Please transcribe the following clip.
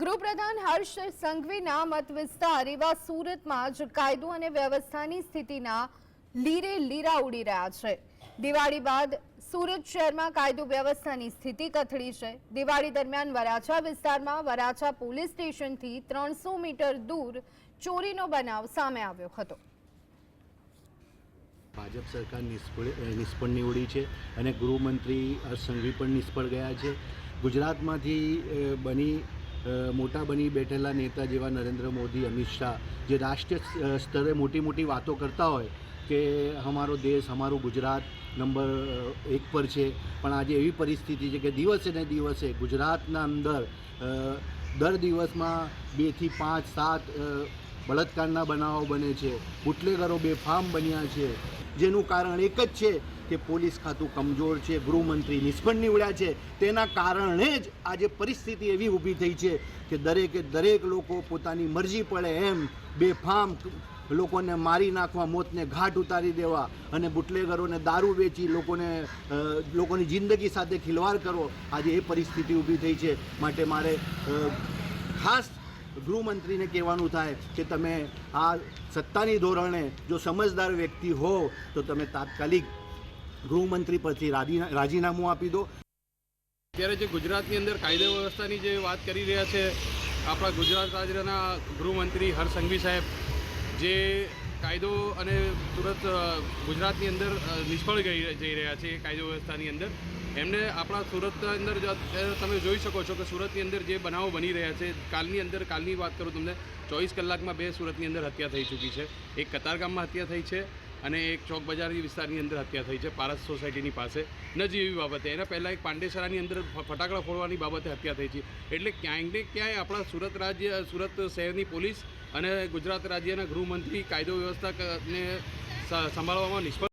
ગૃહપ્રધાન હર્ષ સંઘવીના મત વિસ્તાર એવા સુરતમાં જ કાયદો અને વ્યવસ્થાની સ્થિતિના લીરે લીરા ઉડી રહ્યા છે. દિવાળી બાદ સુરત શહેરમાં કાયદો વ્યવસ્થાની સ્થિતિ કથળી છે. દિવાળી દરમિયાન વરાછા વિસ્તારમાં વરાછા પોલીસ સ્ટેશનથી ત્રણસો મીટર દૂર ચોરીનો બનાવ સામે આવ્યો હતો. ભાજપ સરકાર નિષ્ફળ નિષ્ફળ નીવડી છે અને ગૃહમંત્રી હર્ષ સંઘવી પણ નિષ્ફળ ગયા છે. ગુજરાતમાંથી બની મોટા બની બેઠેલા નેતા જેવા નરેન્દ્ર મોદી, અમિત શાહ, જે રાષ્ટ્રીય સ્તરે મોટી મોટી વાતો કરતા હોય કે અમારો દેશ, અમારું ગુજરાત નંબર એક પર છે. પણ આજે એવી પરિસ્થિતિ છે કે દિવસે ને દિવસે ગુજરાતના અંદર દર દિવસમાં બેથી પાંચ, સાત બળાત્કારના બનાવો બને છે. બુટલેગરો બેફામ બન્યા છે. જેનું કારણ એક જ છે કે પોલીસ ખાતું કમજોર છે. ગૃહમંત્રી નિષ્ફળ નીવડ્યા છે. તેના કારણે જ આજે પરિસ્થિતિ એવી ઊભી થઈ છે કે દરેકે દરેક લોકો પોતાની મરજી પડે એમ બેફામ લોકોને મારી નાખવા, મોતને ઘાટ ઉતારી દેવા અને બુટલેગરોને દારૂ વેચી લોકોને લોકોની જિંદગી સાથે ખિલવાડ કરો. આજે એ પરિસ્થિતિ ઊભી થઈ છે. માટે મારે ખાસ ગૃહમંત્રીને કહેવાનું થાય કે તમે આ સત્તાની ધોરણે જો સમજદાર વ્યક્તિ હો તો તમે તાત્કાલિક ગૃહમંત્રી પરથી રાજીના રાજીનામું આપી દો. અત્યારે જે ગુજરાતની અંદર કાયદા વ્યવસ્થાની જે વાત કરી રહ્યા છે, આપણા ગુજરાત રાજ્યના ગૃહમંત્રી હર્ષ સંઘવી સાહેબ, જે કાયદો અને સુરત ગુજરાતની અંદર નિષ્ફળ જઈ રહ્યા છે કાયદો વ્યવસ્થાની અંદર. એમને આપણા સુરતના અંદર તમે જોઈ શકો છો કે સુરતની અંદર જે બનાવો બની રહ્યા છે, કાલની અંદર, કાલની વાત કરું તમને, ચોવીસ કલાકમાં બે સુરતની અંદર હત્યા થઈ ચૂકી છે. એક કતારગામમાં હત્યા થઈ છે અને એક ચોક બજારની વિસ્તારની અંદર હત્યા થઈ છે. પારસ સોસાયટીની પાસે. નજીવી બાબતે એના પહેલાં એક પાંડેસરાની અંદર ફટાકડા ફોડવાની બાબતે હત્યા થઈ છે. એટલે ક્યાંય ને ક્યાંય આપણા સુરત રાજ્ય, સુરત શહેરની પોલીસ અને ગુજરાત રાજ્યના ગૃહમંત્રી કાયદો વ્યવસ્થાને સંભાળવામાં નિષ્ફળ